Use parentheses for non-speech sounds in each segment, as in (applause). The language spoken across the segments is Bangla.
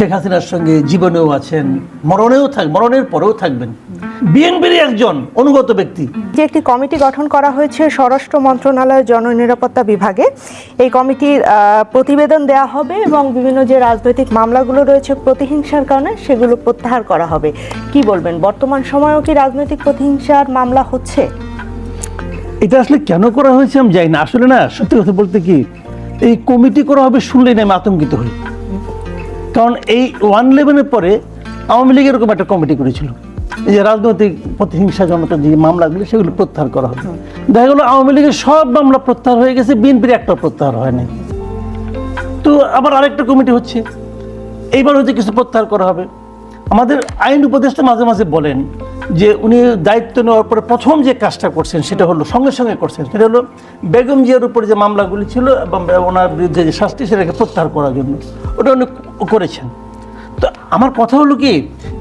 শেখ হাসিনার সঙ্গে জীবনেও আছেন মরণেও থাক মরণের পরেও থাকবেন। বিএনপির একজন অনুগত ব্যক্তি। যে একটি কমিটি গঠন করা হয়েছে স্বরাষ্ট্র মন্ত্রণালয়ের জননিরাপত্তা বিভাগে। এই কমিটির প্রতিবেদন দেওয়া হবে এবং বিভিন্ন যে রাজনৈতিক মামলাগুলো রয়েছে প্রতিহিংসার কারণে সেগুলো প্রত্যাহার করা হবে। কি বলবেন? বর্তমান সময়েও কি রাজনৈতিক প্রতিহিংসার মামলা হচ্ছে? এটা আসলে কেন করা হয়েছে আমি জানি না। আসলে না সত্যি কথা বলতে কি এই কমিটি করা হবে শুনলেই না আমি আতঙ্কিত হই। কারণ এই ওয়ান ইলেভেনের পরে আওয়ামী লীগ এরকম একটা কমিটি করেছিল। যে রাজনৈতিক প্রতিহিংসা জনতা যে মামলাগুলো, সেগুলো প্রত্যাহার করা হবে দেখা গেলো আওয়ামী লীগের সব মামলা প্রত্যাহার হয়ে গেছে, বিএনপির একটা প্রত্যাহার হয়নি তো আবার আরেকটা কমিটি হচ্ছে। এইবার হচ্ছে কিছু প্রত্যাহার করা হবে। আমাদের আইন উপদেষ্টা মাঝে মাঝে বলেন যে উনি দায়িত্ব নেওয়ার পরে প্রথম যে কাজটা করছেন সেটা হলো সঙ্গে সঙ্গে করছেন। সেটা হলো বেগম জিয়ার উপরে যে মামলাগুলি ছিল এবং ওনার বিরুদ্ধে যে শাস্তি, সেটাকে প্রত্যাহার করার জন্য। ওটা উনি করেছেন। তো আমার কথা হলো কি,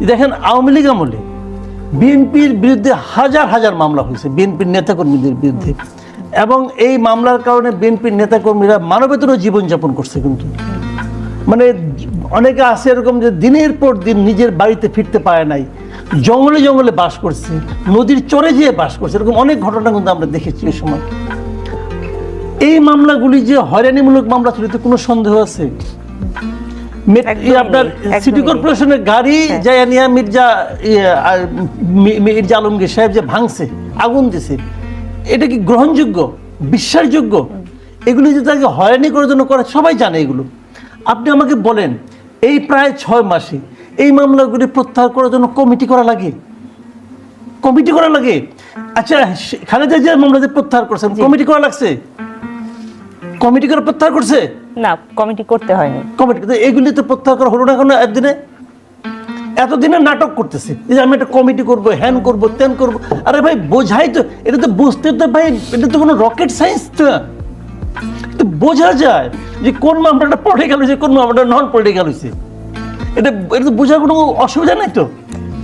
দেখেন আওয়ামী লীগ আমলে বিএনপির বিরুদ্ধে হাজার হাজার মামলা হয়েছে, বিএনপির নেতাকর্মীদের বিরুদ্ধে। এবং এই মামলার কারণে বিএনপির নেতাকর্মীরা মানবেতর জীবনযাপন করছে কিন্তু। মানে অনেকে আছে এরকম যে দিনের পর দিন নিজের বাড়িতে ফিরতে পারে নাই। জঙ্গলে জঙ্গলে বাস করছে নদীর চরে যেয়ে বাস করছে এরকম অনেক ঘটনা কিন্তু আমরা দেখেছি এই সময়। এই মামলাগুলি যে হয়রানিমূলক মামলা ছিল কোনো সন্দেহ আছে? আপনার সিটি কর্পোরেশনের গাড়ি হ্যাঁ। জায়া নিয়া মির্জা মির্জা আলমগীর সাহেব যে ভাঙছে আগুন দিছে এটা কি গ্রহণযোগ্য বিশ্বাসযোগ্য? এগুলি যে তাকে হয়রানি করার জন্য করে সবাই জানে এগুলো। আপনি আমাকে বলেন এই প্রায় ছয় মাসে এই মামলাগুলি প্রত্যাহার করার জন্য কমিটি করা লাগে। কমিটি করা লাগে। আচ্ছা খালেদা জিয়ার মামলা যে প্রত্যাহার করছেন কমিটি করা লাগছে? কমিটি করে প্রত্যাহার করছে? না কমিটি করতে হয়নি। কমিটি এগুলি তো প্রত্যাহার করা হলো না এখন একদিনে? এতদিনে নাটক করতেছে। এই যে আমি একটা কমিটি করব হ্যান করব তেন করব। আরে ভাই বোঝাই তো এটা তো বুঝতে তো ভাই এটা তো কোনো রকেট সায়েন্স তো। না। তো বোঝা যায় যে কোন মামলাটা পড়ে গেল যে কোন মামলাটা নন পড়ে গেল এটা এটা তো বোঝার কোনো অসুবিধা নাই তো?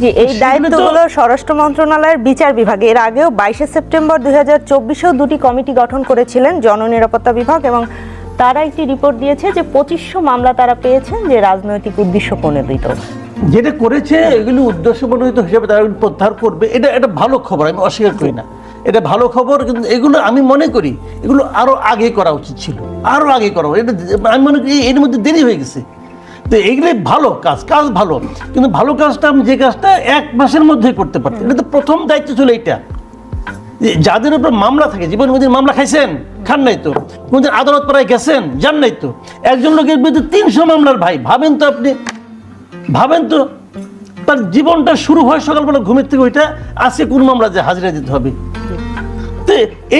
যে এই দায়িত্বগুলো স্বরাষ্ট্র মন্ত্রণালয়ের বিচার বিভাগে। এর আগেও বাইশে সেপ্টেম্বর দুই হাজার চব্বিশেও দুটি কমিটি গঠন করেছিলেন জননিরাপত্তা বিভাগ এবং তারা একটি রিপোর্ট দিয়েছে যে পঁচিশশো মামলা তারা পেয়েছেন যে রাজনৈতিক উদ্দেশ্য প্রণোদিত। যেটা করেছে এগুলি উদ্দেশ্য প্রণোদিত হিসেবে তারা প্রত্যাহার করবে। এটা এটা ভালো খবর আমি অস্বীকার করি না। এটা ভালো খবর কিন্তু এগুলো আমি মনে করি এগুলো আরও আগে করা উচিত ছিল। আরও আগে করা। এটা আমি মনে করি এর মধ্যে দেরি হয়ে গেছে। তো এগুলি ভালো কাজ কাজ ভালো। কিন্তু ভালো কাজটা আমি যে কাজটা এক মাসের মধ্যে করতে পারতাম। এটা তো প্রথম দায়িত্ব ছিল এইটা। যাদের উপর মামলা থাকে, জীবন কোনদিন মামলা খাইছেন, খান নাই তো। কোনদিন আদালত পাড়ায় গেছেন, যান নাই তো। একজন লোকের বিরুদ্ধে তিনশো মামলার ভাই, ভাবেন তো আপনি। ভাবেন তো। তার জীবনটা শুরু হয় সকালবেলা ঘুমের থেকে, ওইটা আজকে কোন মামলা যে হাজিরা দিতে হবে? তো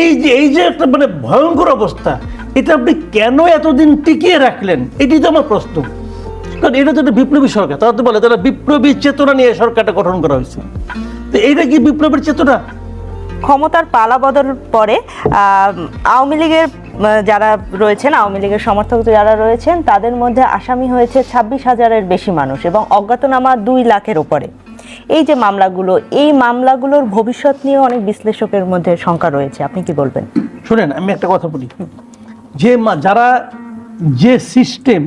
এই যে এই যে একটা মানে ভয়ঙ্কর অবস্থা, এটা আপনি কেন এতদিন টিকিয়ে রাখলেন? এটি তো আমার প্রশ্ন। কারণ এটা তো একটা বিপ্লবী সরকার তারা তো বলে তারা বিপ্লবী চেতনা নিয়ে সরকারটা গঠন করা হয়েছে। তো এইটা কি বিপ্লবের চেতনা? ক্ষমতার পালা বদল পরে আওয়ামী লীগের যারা রয়েছেন আওয়ামী লীগের সমর্থক যারা রয়েছেন তাদের মধ্যে আসামি হয়েছে ছাব্বিশ হাজারের বেশি মানুষ এবং অজ্ঞাতনামা দুই লাখের ওপরে এই যে মামলাগুলো এই মামলাগুলোর ভবিষ্যৎ নিয়ে অনেক বিশ্লেষকের মধ্যে শঙ্কা রয়েছে। আপনি কি বলবেন? শুনেন আমি একটা কথা বলি। যে যারা যে সিস্টেম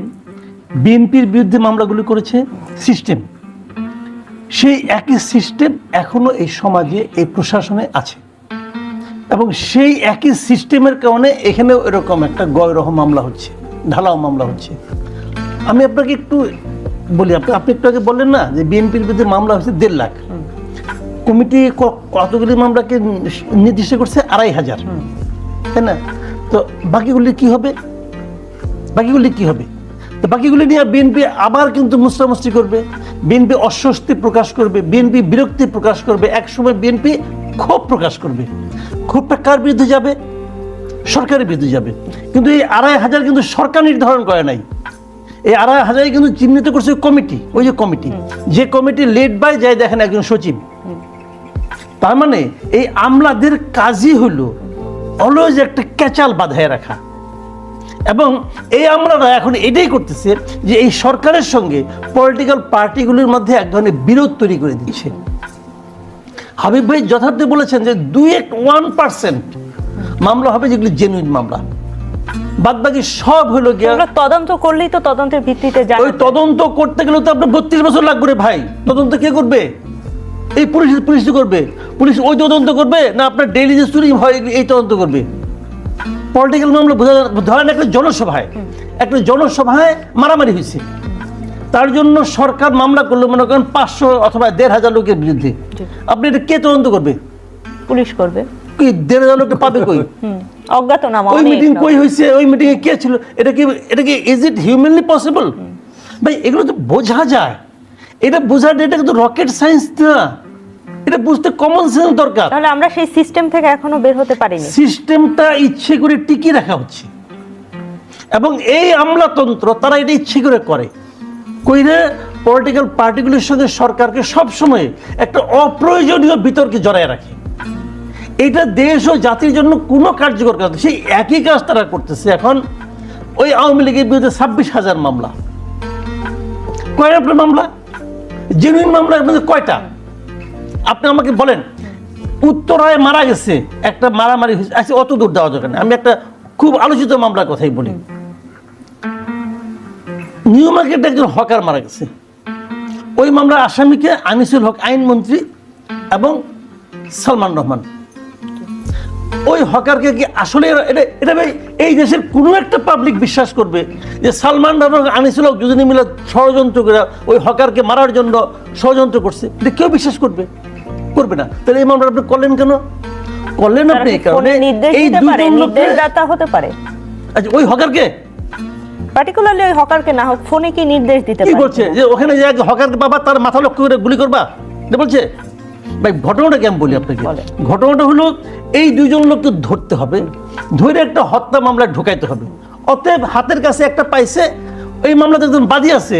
বিএনপির বিরুদ্ধে মামলাগুলি করেছে সিস্টেম। সেই একই সিস্টেম এখনও এই সমাজে এই প্রশাসনে আছে। এবং সেই একই সিস্টেমের কারণে এখানেও এরকম একটা গয়রহ মামলা হচ্ছে ঢালাও মামলা হচ্ছে। আমি আপনাকে একটু বলি আপনি আপনি একটু আগে বললেন না যে বিএনপির বিরুদ্ধে মামলা হচ্ছে দেড় লাখ। কমিটি কতগুলি মামলাকে নির্দিষ্ট করছে? আড়াই হাজার। তাই না? তো বাকিগুলি কি হবে? বাকিগুলি কি হবে? বাকিগুলি নিয়ে বিএনপি আবার কিন্তু মুস্তামস্তি করবে বিএনপি অস্বস্তি প্রকাশ করবে বিএনপি বিরক্তি প্রকাশ করবে, একসময় বিএনপি ক্ষোভ প্রকাশ করবে। ক্ষোভটা কার বিরুদ্ধে যাবে? সরকারের বিরুদ্ধে যাবে। কিন্তু এই আড়াই হাজার কিন্তু সরকার নির্ধারণ করে নাই। এই আড়াই হাজারই কিন্তু চিহ্নিত করছে কমিটি, ওই যে কমিটি। যে কমিটি লেড বাই যায় দেখেন একজন সচিব। তার মানে এই আমলাদের কাজই হলো অলওয়েজ একটা ক্যাচাল বাঁধায় রাখা। এবং এই আমলারা এখন এটাই করতেছে যে এই সরকারের সঙ্গে পলিটিক্যাল পার্টিগুলির মধ্যে এক ধরনের বিরোধ তৈরি করে দিচ্ছে। হাবিব ভাই যথার্থ বলেছেন যে দুই এক ওয়ান পার্সেন্ট মামলা হবে যেগুলি জেনুইন মামলা। বাদ বাকি সব হলো গিয়া এগুলো তদন্ত করলেই তো তদন্তের ভিত্তিতে জানা ওই তদন্ত করতে গেলে তো আপনার বত্রিশ বছর লাগবে রে ভাই। তদন্ত কে করবে? এই পুলিশ পুলিশ করবে। পুলিশ ওই তদন্ত করবে না আপনার ডেইলি যে চুরি হয় এই তদন্ত করবে। পলিটিক্যাল মামলা ধরেন একটা জনসভায় একটা জনসভায় মারামারি হয়েছে। তার জন্য সরকার মামলা করল মনে করেন পাঁচশো অথবা দেড় হাজার লোকের বিরুদ্ধে। আপনি এটা কে তদন্ত করবে? পুলিশ করবে। কি দেড় হাজার লোককে পাবে কই? (laughs) অজ্ঞাতনামা ওই মিটিং কই হয়েছে? ওই মিটিংয়ে কে ছিল? এটা কি এটা কি ইজ ইট হিউম্যানলি পসিবল ভাই এগুলো তো বোঝা যায়। এটা বোঝা এটা কিন্তু রকেট সায়েন্স না। এটা বুঝতে কমন সেন্স দরকার। তাহলে আমরা সেই সিস্টেম থেকে এখনও বের হতে পারিনি। সিস্টেমটা ইচ্ছে করে টিকিয়ে রাখা হচ্ছে এবং এই আমলাতন্ত্র তারা এটা ইচ্ছে করে করে। কইরে পলিটিক্যাল পার্টিগুলির সঙ্গে সরকারকে সবসময় একটা অপ্রয়োজনীয় বিতর্কে জড়ায় রাখে। এটা দেশ ও জাতির জন্য কোনো কার্যকর কাজ সেই একই কাজ তারা করতেছে এখন। ওই আওয়ামী লীগের বিরুদ্ধে ছাব্বিশ হাজার মামলা। কয়টা মামলা? জেনুইন মামলা মধ্যে কয়টা? আপনি আমাকে বলেন, উত্তরায় মারা গেছে, একটা মারামারি হয়েছে। আচ্ছা অত দূর দেওয়া না। আমি একটা খুব আলোচিত মামলার কথাই বলি। নিউ মার্কেটে একজন হকার মারা গেছে। ওই মামলার আসামিকে আনিসুল হক আইনমন্ত্রী এবং সালমান রহমান। ওই হকারকে কি আসলে এটা এটা ভাই, এই দেশের কোনো একটা পাবলিক বিশ্বাস করবে যে সালমান রহমান আনিসুল হক দুজনে মিলে ষড়যন্ত্র করে ওই হকারকে মারার জন্য ষড়যন্ত্র করছে। এটা কেউ বিশ্বাস করবে? করবে না। তাহলে এই মামলা আপনি করলেন কেন? করলেন আপনি কারণে এই দুজন নির্দেশদাতা হতে পারে। আচ্ছা ওই হকারকে? পার্টিকুলারলি ওই হকারকে না হোক ফোনে কি নির্দেশ দিতে কি বলছে? যে ওখানে যে এক হকারকে বাবা তার মাথা লক্ষ্য করে গুলি করবা? এটা বলছে? ভাই ঘটনাটা কেমন বলি আপনাকে? ঘটনাটা হলো এই দুজন লোককে ধরতে হবে ধরে একটা হত্যা মামলায় ঢুকাইতে হবে। অতএব হাতের কাছে একটা পাইছে এই মামলাতে একজন বাদী আছে।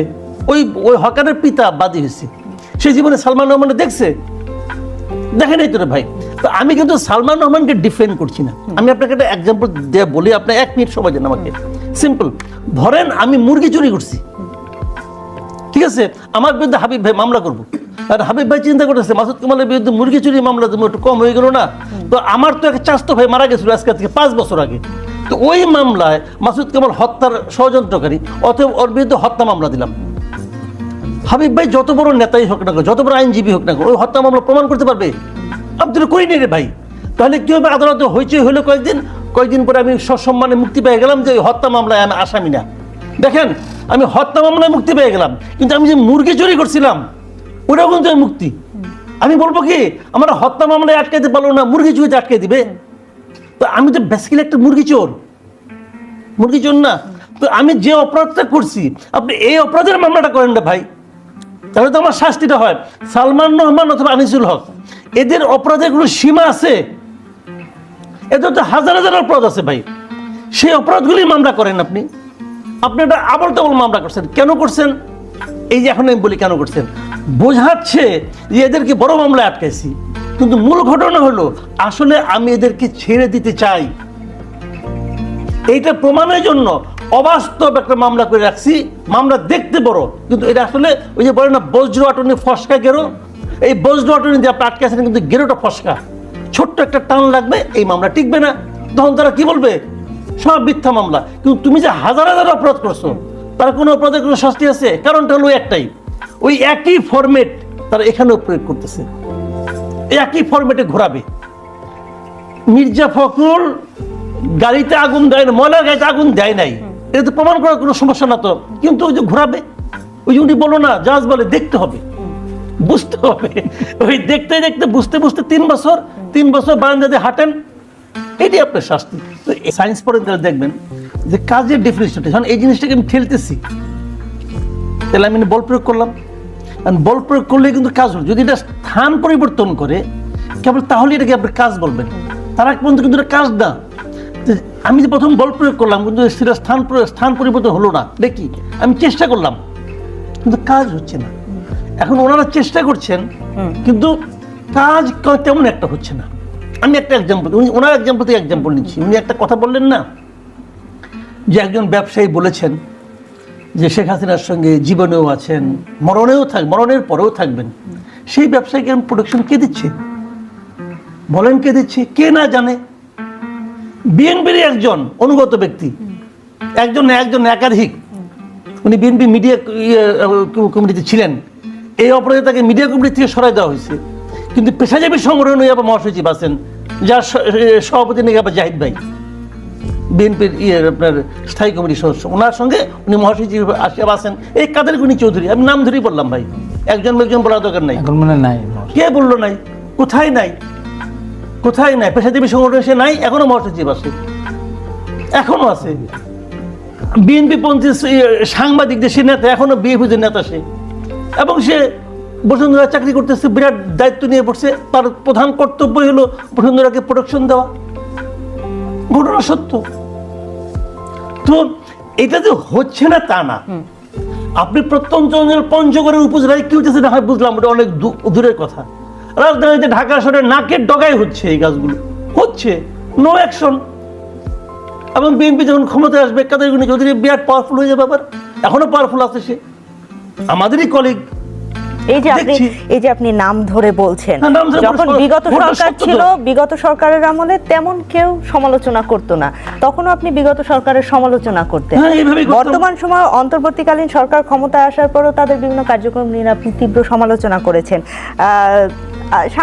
ওই ওই হকারের পিতা বাদী হয়েছে। সে জীবনে সালমান রহমান দেখছে দেখে নাই তো ভাই। তো আমি কিন্তু সালমান রহমানকে ডিফেন্ড করছি না। আমি আপনাকে একটা এক্সাম্পল দিয়ে বলি আপনি এক মিনিট সময় দেন আমাকে। সিম্পল ধরেন আমি মুরগি চুরি করছি। ঠিক আছে? আমার বিরুদ্ধে হাবিব ভাই মামলা করব। আর হাবিব ভাই চিন্তা করতেছে মাসুদ কামালের বিরুদ্ধে মুরগি চুরি মামলা তুমি একটু কম হয়ে গেল না। তো আমার তো এক চাস্তো ভাই মারা গেছিল আজকে থেকে পাঁচ বছর আগে। তো ওই মামলায় মাসুদ কামাল হত্যার ষড়যন্ত্রকারী অথবা ওর বিরুদ্ধে হত্যা মামলা দিলাম। হাবিব ভাই, যত বড় নেতাই হোক না যত বড় আইনজীবী হোক না ওই হত্যা মামলা প্রমাণ করতে পারবে? তো করি রে ভাই। তাহলে কি হবে? আদালতে হইচই হলো কয়েকদিন? কয়েকদিন পরে আমি সসম্মানে মুক্তি পেয়ে গেলাম যে ওই হত্যা মামলায় আমি আসামি না। দেখেন, আমি হত্যা মামলায় মুক্তি পেয়ে গেলাম, কিন্তু আমি যে মুরগি চুরি করছিলাম, ওটাও কিন্তু মুক্তি। আমি বলব কি, আমার হত্যা মামলায় আটকাইতে পারল না, মুরগি চুরিতে আটকে দিবে। তো আমি তো বেসিক্যালি একটা মুরগি চোর। মুরগি চোর না। তো আমি যে অপরাধটা করছি, আপনি এই অপরাধের মামলাটা করেন না ভাই। তাহলে তো আমার শাস্তিটা হয়। সালমান রহমান অথবা আনিসুল হক, এদের অপরাধের কোনো সীমা আছে। এদের তো হাজার হাজার অপরাধ আছে ভাই। সেই অপরাধগুলি মামলা করেন আপনি। আপনি একটা আবল তাবল মামলা করছেন। কেন করছেন? এই যে এখন আমি বলি কেন করছেন? বোঝাচ্ছে যে এদেরকে বড় মামলায় আটকাইছি। কিন্তু মূল ঘটনা হলো, আসলে আমি এদেরকে ছেড়ে দিতে চাই। এইটা প্রমাণের জন্য অবাস্তব একটা মামলা করে রাখছি। মামলা দেখতে বড়, কিন্তু এটা আসলে ওই যে বলে না, বজ্র আটনি ফসকা গেরো। এই বজ্র আটনি যে আপনি আটকে আছেন, কিন্তু গেরোটা ফসকা। ছোট্ট একটা টান লাগবে, এই মামলা টিকবে না। তখন তারা কি বলবে? সব মিথ্যা মামলা। কিন্তু তুমি যে হাজার হাজার অপরাধ করছ, তার কোনো অপরাধের কোনো শাস্তি আছে? কারণটা হলো একটাই। ওই একই ফরম্যাট তারা এখানেও প্রয়োগ করতেছে। একই ফরম্যাটে ঘোরাবে। মির্জা ফখরুল গাড়িতে আগুন দেয় না, ময়লার গাড়িতে আগুন দেয় নাই। এটা তো প্রমাণ করার কোনো সমস্যা না তো। কিন্তু ওই যে ঘোরাবে, ওই যে উনি বলো না, জাহাজ বলে দেখতে হবে। বুঝতে হবে। ওই দেখতে দেখতে, বুঝতে বুঝতে তিন বছর তিন বছর বারান্দাতে হাঁটেন। এটাই আপনার শাস্তি। তো সায়েন্স পড়ে তাহলে দেখবেন যে কাজের ডেফিনেশনটা যখন এই জিনিসটাকে আমি ঠেলতেছি। তাহলে আমি বল প্রয়োগ করলাম। বল প্রয়োগ করলে কিন্তু কাজ হলো। যদি এটা স্থান পরিবর্তন করে, কেবল তাহলে এটাকে আপনি কাজ বলবেন। তার পর্যন্ত কিন্তু এটা কাজ না। আমি যে প্রথম বল প্রয়োগ করলাম কিন্তু সেটা স্থান প্রয়োগ- স্থান পরিবর্তন হলো না। দেখি আমি চেষ্টা করলাম কিন্তু কাজ হচ্ছে না। এখন ওনারা চেষ্টা করছেন কিন্তু কাজ তেমন একটা হচ্ছে না। আমি একটা এক্সাম্পল উনি ওনার এক্সাম্পল থেকে এক্সাম্পল নিচ্ছি। উনি একটা কথা বললেন না? যে একজন ব্যবসায়ী বলেছেন যে শেখ হাসিনার সঙ্গে জীবনেও আছেন মরণেও থাক মরণের পরেও থাকবেন। সেই ব্যবসায়ীকে প্রোডাকশন কে দিচ্ছে? বলেন কে দিচ্ছে? কে না জানে। বিএনপির একজন অনুগত ব্যক্তি। একজন একজন একাধিক। উনি বিএনপি মিডিয়া ইয়ে, কমিটিতে ছিলেন। এই অপরাধে তাকে মিডিয়া কমিটি থেকে সরাই দেওয়া হয়েছে। কিন্তু পেশাজীবী সংগঠন আবার মহাসচিব আছেন যার সভাপতি নাকি আবার জাহিদ ভাই। বিএনপির ইয়ে আপনার স্থায়ী কমিটির সদস্য। ওনার সঙ্গে উনি মহাসচিব আসিয়াব আছেন। এই কাদের গুনি চৌধুরী? আমি নাম ধরেই বললাম ভাই। একজন একজন বলার দরকার নাই। নাই। কে বলল নাই? কোথায় নাই? কোথায় নাই? পেশাজীবী সংগঠন সে নাই এখনও মহাসচিব আছে। এখনও আছে। বিএনপি পন্থী সাংবাদিক দেশের নেতা এখনও বিএনপির নেতা সে। এবং সে বসুন্ধরা চাকরি করতেছে বিরাট দায়িত্ব নিয়ে পড়ছে। তার প্রধান কর্তব্য হলো বসুন্ধরাকে প্রোটেকশন দেওয়া। ঘটনা সত্য। তো এটা যে হচ্ছে না তা না। আপনি প্রত্যন্ত পঞ্চগড়ের উপজেলায় কি হচ্ছে না হয় বুঝলাম ওটা অনেক দূরের কথা। রাজধানীতে ঢাকা শহরে নাকের ডগায় হচ্ছে এই গাছগুলো। হচ্ছে। নো অ্যাকশন এবং বিএনপি যখন ক্ষমতায় আসবে কাদের গুণী চৌধুরী বিরাট পাওয়ারফুল হয়ে যাবে আবার? এখনও পাওয়ারফুল আছে সে। আমাদেরই কলিগ এই যে আপনি এই যে আপনি নাম ধরে বলছেন। ধরে যখন বিগত সরকার ছিল বিগত সরকারের আমলে তেমন কেউ সমালোচনা করতো না। তখনও আপনি বিগত সরকারের সমালোচনা করতেন। হ্যাঁ। বর্তমান সময় অন্তর্বর্তীকালীন সরকার ক্ষমতায় আসার পরও তাদের বিভিন্ন কার্যক্রম নিয়ে আপনি তীব্র সমালোচনা করেছেন। 呃唱